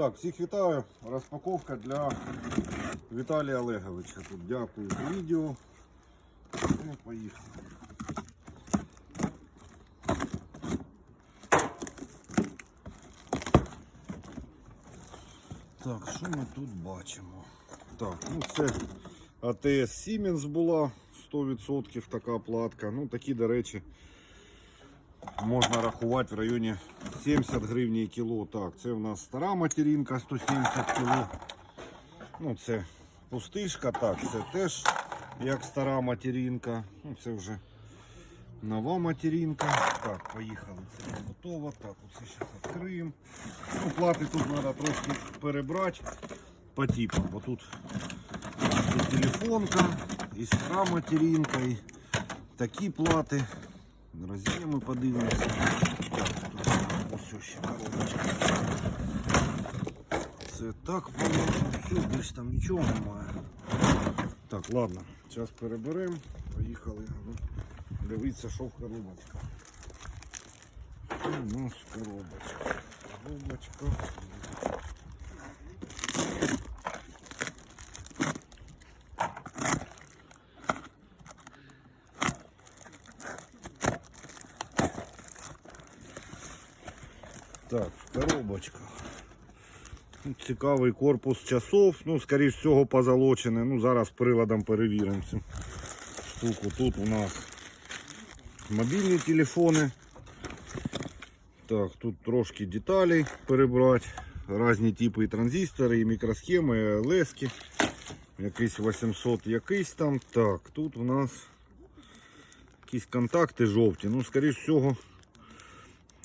Так, всіх вітаю. Розпаковка для Віталія Олеговича. Тут дякую за відео. Ну, поїхали. Так, що ми тут бачимо? Так, ну це АТС Siemens була 100% така платка. Ну такі, до речі, можна рахувати в районі 70 гривень кіло. Так, це в нас стара материнка 170 кіло. Ну, це пустишка, так, це теж як стара материнка. Ну, це вже нова материнка. Так, поїхали. Це готово. Так, оце зараз відкриємо. Ну, плати тут треба трошки перебрати по типам, бо тут і телефонка, і стара материнка, і такі плати. Роз'єми подивимося. Це так. Все, більш там нічого немає. Так, ладно, зараз переберемо. Поїхали. Дивіться, що в коробочках. У нас коробочка? Коробочка. Так, коробочка. Ну, Цікавий корпус часов, ну, скоріш всього, позолочений. Ну, зараз приладом перевіримо цю штуку. Тут у нас мобільні телефони. Так, тут трошки деталей перебрати. Різні типи і транзистори, і мікросхеми, і лески. Якийсь 800 якийсь там. Так, тут у нас якісь контакти жовті. Ну, скоріш всього,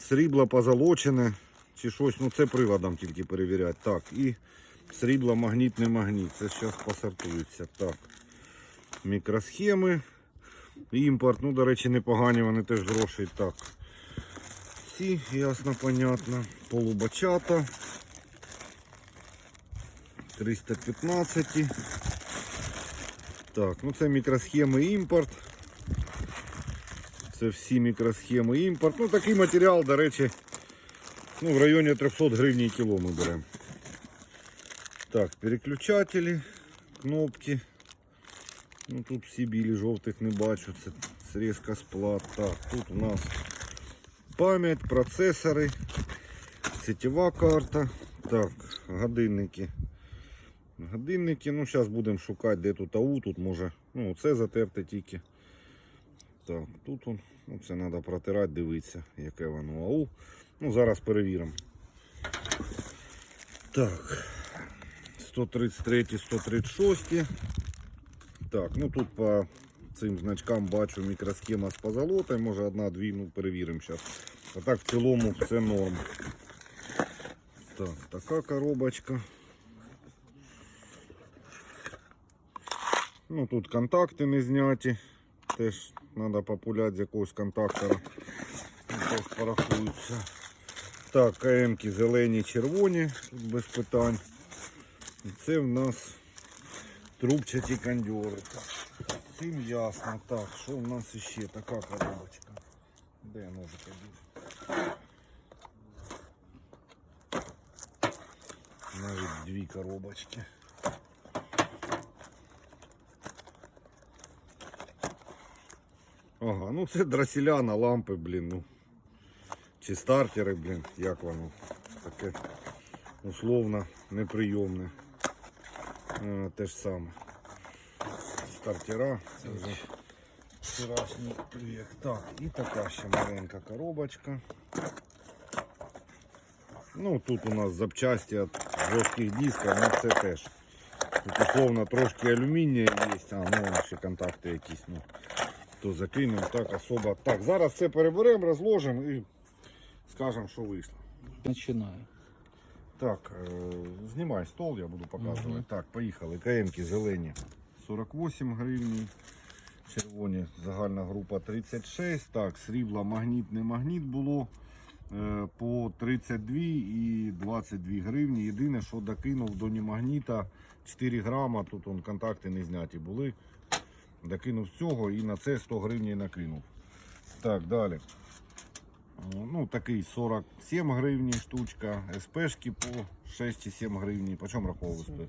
срібло позолочене. Чи щось, ну це приладом тільки перевіряти. Так, і срібло магніт, магніт. Це зараз посортується. Так. Мікросхеми. Імпорт, ну, до речі, непогані, вони теж грошей. Так. Ці, ясно, понятно. Полубачата. 315. Так, ну це мікросхеми імпорт. Це всі мікросхеми імпорт. Ну такий матеріал, до речі, ну, в районі 300 гривень кіло ми беремо. Так, переключателі, кнопки. Ну тут всі білі, жовтих не бачу. Це срізка з плат. Так, тут у нас пам'ять, процесори, сетєва карта. Так, годинники. Годинники, ну зараз будемо шукати, де тут АУ, тут може, ну це затерте тільки. Так, тут он, ну це треба протирати, дивитися, яке воно АУ. Ну, зараз перевіримо. Так, 133, 136. Так, ну тут по цим значкам бачу мікросхема з позолотою, може одна-дві, ну перевіримо зараз. А так в цілому все норм. Так, така коробочка. Ну тут контакти не зняті. Теж треба популяти з якогось контактора. Ну, порахуються. Так, КМки зелені, червоні, тут без питань. І це в нас трубчаті кондьори. Так, Цим ясно. Так, що в нас ще така коробочка? Де ножика більше? Навіть дві коробочки. Ага, ну це дросіляна, лампи, блін, ну. Чи стартери, блін, як воно. Таке условно неприйомне. Е, те ж саме. Стартера, це вже вчорашній вік. Так, і така ще маленька коробочка. Ну, тут у нас запчасті від жорстких дисків, ну це теж. Тут условно трошки алюмінія є, а ну ще контакти якісь. Ну, то закинемо так особо. Так, зараз це переберемо, розложимо і скажемо, що вийшло. Починаю. Так, е, знімай стол, я буду показувати. Мгм. Так, поїхали. КМки зелені 48 гривень. Червоні загальна група 36. Так, срібла магніт, не магніт було е, по 32 і 22 гривні. Єдине, що докинув до немагніта 4 грама. Тут он, контакти не зняті були. Докинув цього і на це 100 гривень накинув. Так, далі. Ну, такий 47 гривні штучка, СПшки по 6,7 гривні. Почем раховували СП?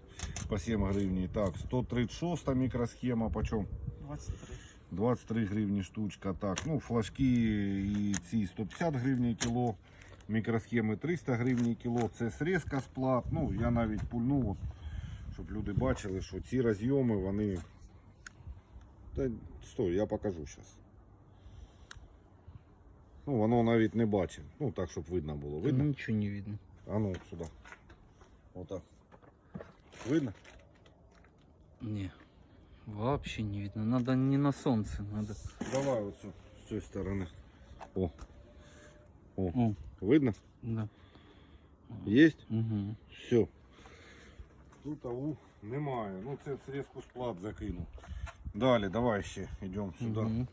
По 7 гривні. Так, 136 мікросхема, почем? 23. 23 гривні штучка. Так, ну, флажки і ці 150 гривні кіло. Мікросхеми 300 гривні кіло. Це срізка з плат. Ну, я навіть пульнув, щоб люди бачили, що ці розйоми, вони. Та стой, я покажу зараз. Ну, воно навіть не бачить. Ну, так, щоб видно було. Видно? Ничего не видно. А ну, сюди. Отак. Видно? Не. Вообще не видно. Надо не на солнце, надо. Давай оцю з цієї сторони. О. О. О, Видно? да. Есть? Угу. Все. Тут АУ немає. Ну це в срізку склад закинув. Далі, давай ще йдемо сюди. Угу.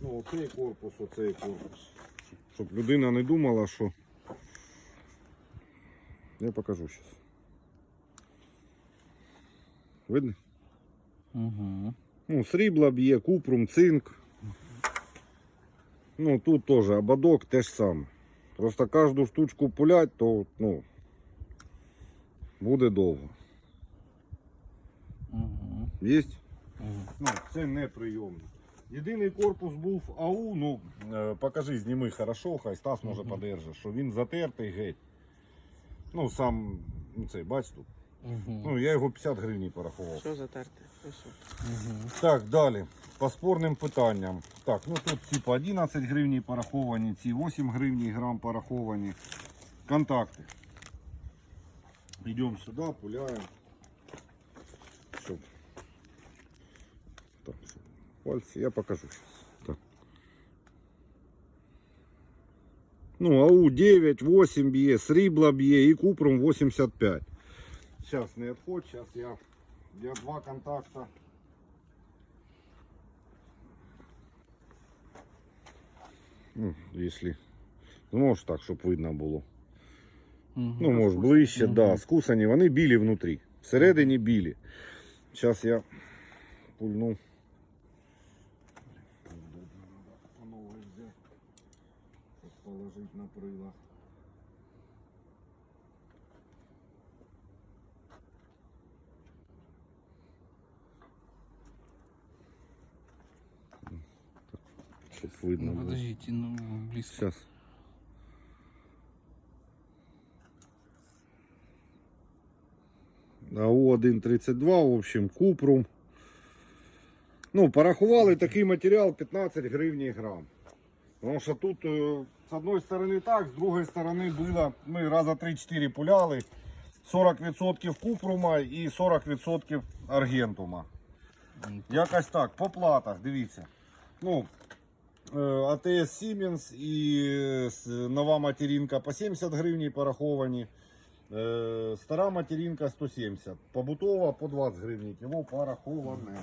Ну, оцей корпус, оцей корпус. Щоб людина не думала, що. Я покажу зараз. Видно? Угу. Ну, срібла б'є, купрум, цинк. Ну, тут теж ободок те ж саме. Просто кожну штучку пулять, то ну, буде довго. Угу. Єсть? Ну, це неприйомно. Єдиний корпус був АУ, ну е, покажи, зніми хорошо, хай Стас може подержить, що він затертий геть. Ну, сам, ну цей, бач тут. Угу. Ну, я його 50 гривень порахував. Все. Угу. Так, далі. По спорним питанням. Так, ну тут ці по 11 гривень пораховані, ці 8 гривень грам пораховані. Контакти. Йдемо сюди, пуляємо. Щоб... Так, щоб пальці я покажу зараз. Так. Ну, АУ 9, 8 б'є, срібла б'є і купром 85. Зараз не відходь, зараз я, я два контакта. Ну, если. Ну, може так, щоб видно було. Ну, може ближче, Мгм. да. Скусані, вони білі внутрі. Всередині білі. Зараз я пульну. Положити на прилад. Щоб видно Ну, подождите, ну близко. Сейчас. АУ 1.32, в общем, купрум. Ну, порахували такий матеріал 15 гривень грам. Тому що тут е, з одної сторони так, з другої сторони було, ми раза 3-4 пуляли. 40% купрума і 40% аргентума. Якось так, по платах, дивіться. Ну, е, АТС Siemens і е, нова материнка по 70 гривень пораховані. Стара материнка 170. Побутова по 20 гривень кіло пораховане.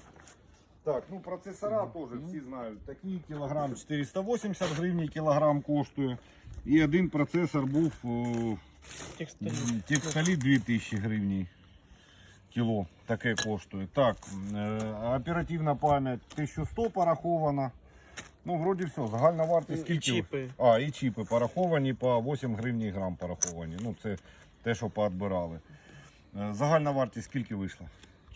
Так, ну процесора теж всі знають. Такий кілограм 480 гривень кілограм коштує. І один процесор був е, Текстолі 2000 гривень кіло. Таке коштує. Так, е, оперативна пам'ять 1100 порахована. Ну, вроді все, загальна вартість І скільки? чіпи. А, і чіпи пораховані по 8 гривень грам пораховані. Ну, це те, що поотбирали. Е, Загальна вартість скільки вийшла?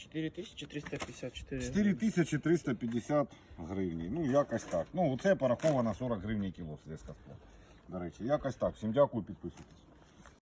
4354. 4350 гривень. Ну, якось так. Ну, це пораховано 40 гривень кіло средства. До речі, якось так. Всім дякую, підписуйтесь.